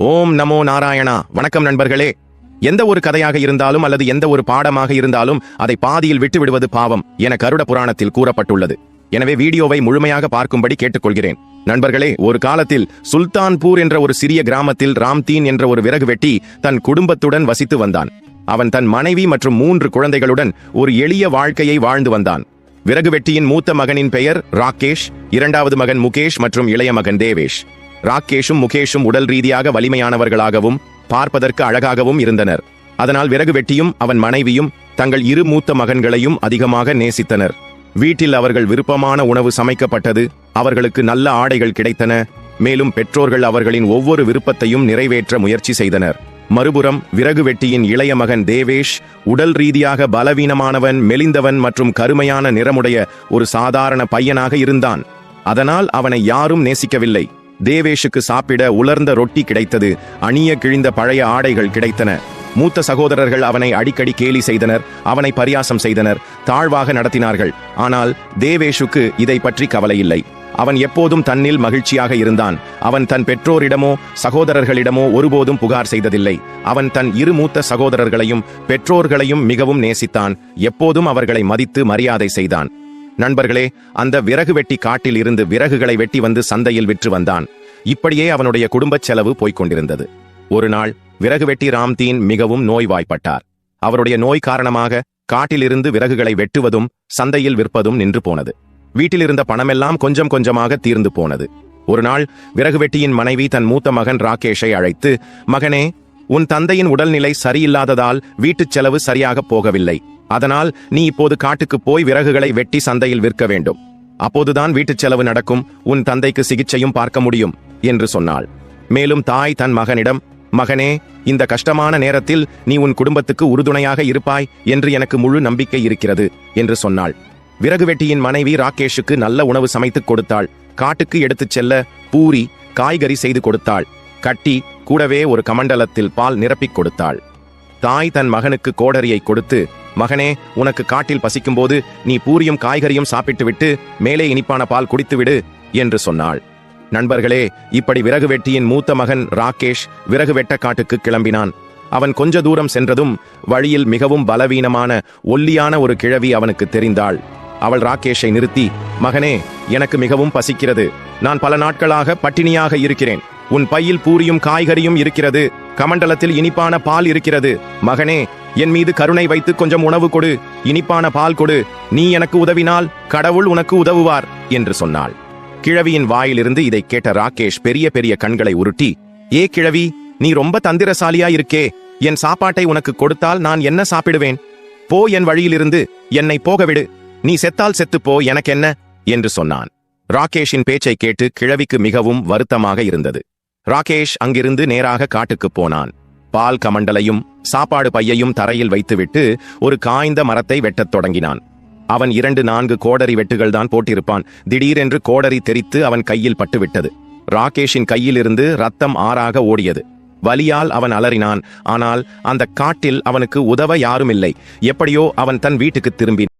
ஓம் நமோ நாராயணா. வணக்கம் நண்பர்களே. எந்த ஒரு கதையாக இருந்தாலும் அல்லது எந்த ஒரு பாடமாக இருந்தாலும் அதை பாதியில் விட்டு விடுவது பாவம் என கருட புராணத்தில் கூறப்பட்டுள்ளது. எனவே வீடியோவை முழுமையாக பார்க்கும்படி கேட்டுக்கொள்கிறேன். நண்பர்களே ஒரு காலத்தில் சுல்தான்பூர் என்ற ஒரு சிறிய கிராமத்தில் ராம்தீன் என்ற ஒரு விறகு வெட்டி தன் குடும்பத்துடன் வசித்து வந்தான். அவன் தன் மனைவி மற்றும் மூன்று குழந்தைகளுடன் ஒரு எளிய வாழ்க்கையை வாழ்ந்து வந்தான். விறகு வெட்டியின் மூத்த மகனின் பெயர் ராகேஷ் இரண்டாவது மகன் முகேஷ் மற்றும் இளைய மகன் தேவேஷ். ராகேஷும் முகேஷும் உடல் ரீதியாக வலிமையானவர்களாகவும் பார்ப்பதற்கு அழகாகவும் இருந்தனர். அதனால் விறகு வெட்டியும் அவன் மனைவியும் தங்கள் இரு மூத்த மகன்களையும் அதிகமாக நேசித்தனர். வீட்டில் அவர்கள் விருப்பமான உணவு சமைக்கப்பட்டது அவர்களுக்கு நல்ல ஆடைகள் கிடைத்தன. மேலும் பெற்றோர்கள் அவர்களின் ஒவ்வொரு விருப்பத்தையும் நிறைவேற்ற முயற்சி செய்தனர். மறுபுறம் விறகு வெட்டியின் இளைய மகன் தேவேஷ் உடல் ரீதியாக பலவீனமானவன் மெலிந்தவன் மற்றும் கருமையான நிறமுடைய ஒரு சாதாரண பையனாக இருந்தான். அதனால் அவனை யாரும் நேசிக்கவில்லை. தேவேஷுக்கு சாப்பிட உலர்ந்த ரொட்டி கிடைத்தது. அணிய கிழிந்த பழைய ஆடைகள் கிடைத்தன. மூத்த சகோதரர்கள் அவனை அடிக்கடி கேலி செய்தனர். அவனை பரியாசம் செய்தனர். தாழ்வாக நடத்தினார்கள். ஆனால் தேவேஷுக்கு இதை பற்றி கவலையில்லை. அவன் எப்போதும் தன்னில் மகிழ்ச்சியாக இருந்தான். அவன் தன் பெற்றோரிடமோ சகோதரர்களிடமோ ஒருபோதும் புகார் செய்ததில்லை. அவன் தன் இரு மூத்த சகோதரர்களையும் பெற்றோர்களையும் மிகவும் நேசித்தான். எப்போதும் அவர்களை மதித்து மரியாதை செய்தான். நண்பர்களே அந்த விறகு வெட்டி காட்டில் இருந்து விறகுகளை வெட்டி வந்து சந்தையில் விற்று வந்தான். இப்படியே அவனுடைய குடும்பச் செலவு போய்க் கொண்டிருந்தது. ஒரு நாள் விறகு வெட்டி ராம்தீன் மிகவும் நோய்வாய்ப்பட்டார். அவருடைய நோய் காரணமாக காட்டிலிருந்து விறகுகளை வெட்டுவதும் சந்தையில் விற்பதும் நின்று போனது. வீட்டிலிருந்த பணமெல்லாம் கொஞ்சம் கொஞ்சமாக தீர்ந்து போனது. ஒரு நாள் விறகு வெட்டியின் மனைவி தன் மூத்த மகன் ராகேஷை அழைத்து மகனே உன் தந்தையின் உடல்நிலை சரியில்லாததால் வீட்டுச் செலவு சரியாக போகவில்லை. அதனால் நீ இப்போது காட்டுக்கு போய் விறகுகளை வெட்டி சந்தையில் விற்க வேண்டும். அப்போதுதான் வீட்டுச் செலவு நடக்கும் உன் தந்தைக்கு சிகிச்சையும் பார்க்க முடியும் என்று சொன்னாள். மேலும் தாய் தன் மகனிடம் மகனே இந்த கஷ்டமான நேரத்தில் நீ உன் குடும்பத்துக்கு உறுதுணையாக இருப்பாய் என்று எனக்கு முழு நம்பிக்கை இருக்கிறது என்று சொன்னாள். விறகு வெட்டியின் மனைவி ராகேஷுக்கு நல்ல உணவு சமைத்துக் கொடுத்தாள். காட்டுக்கு எடுத்துச் செல்ல பூரி காய்கறி செய்து கொடுத்தாள். கட்டி கூடவே ஒரு கமண்டலத்தில் பால் நிரப்பிக் கொடுத்தாள். தாய் தன் மகனுக்கு கோடரியை கொடுத்து மகனே உனக்கு காட்டில் பசிக்கும்போது நீ பூரியும் காய்கறியும் சாப்பிட்டுவிட்டு மேலே இனிப்பான பால் குடித்துவிடு என்று சொன்னாள். நண்பர்களே இப்படி விறகு வெட்டியின் மூத்த மகன் ராகேஷ் விறகு வெட்டக்காட்டுக்கு கிளம்பினான். அவன் கொஞ்ச தூரம் சென்றதும் வழியில் மிகவும் பலவீனமான ஒல்லியான ஒரு கிழவி அவனுக்கு தெரிந்தாள். அவள் ராகேஷை நிறுத்தி மகனே எனக்கு மிகவும் பசிக்கிறது. நான் பல நாட்களாக பட்டினியாக இருக்கிறேன். உன் பையில் பூரியும் காய்கறியும் இருக்கிறது. கமண்டலத்தில் இனிப்பான பால் இருக்கிறது. மகனே என் மீது கருணை வைத்து கொஞ்சம் உணவு கொடு. இனிப்பான பால் கொடு. நீ எனக்கு உதவினால் கடவுள் உனக்கு உதவுவார் என்று சொன்னாள். கிழவியின் வாயிலிருந்து இதை கேட்ட ராகேஷ் பெரிய பெரிய கண்களை உருட்டி ஏ கிழவி நீ ரொம்ப தந்திரசாலியா இருக்கே. என் சாப்பாட்டை உனக்கு கொடுத்தால் நான் என்ன சாப்பிடுவேன்? போ என் வழியிலிருந்து. என்னை போகவிடு நீ செத்தால் செத்துப் போ. எனக்கென்ன என்று சொன்னான். ராகேஷின் பேச்சை கேட்டு கிழவிக்கு மிகவும் வருத்தமாக இருந்தது. ராகேஷ் அங்கிருந்து நேராக காட்டுக்குப் போனான். பால் கமண்டலையும் சாப்பாடு பையையும் தரையில் வைத்துவிட்டு ஒரு காய்ந்த மரத்தை வெட்டத் தொடங்கினான். அவன் இரண்டு நான்கு கோடரி வெட்டுகள் தான் போட்டிருப்பான். திடீரென்று கோடரி தெரித்து அவன் கையில் பட்டுவிட்டது. ராகேஷின் கையிலிருந்து ரத்தம் ஆறாக ஓடியது. வலியால் அவன் அலறினான். ஆனால் அந்த காட்டில் அவனுக்கு உதவ யாருமில்லை. எப்படியோ அவன் தன் வீட்டுக்கு திரும்பினான்.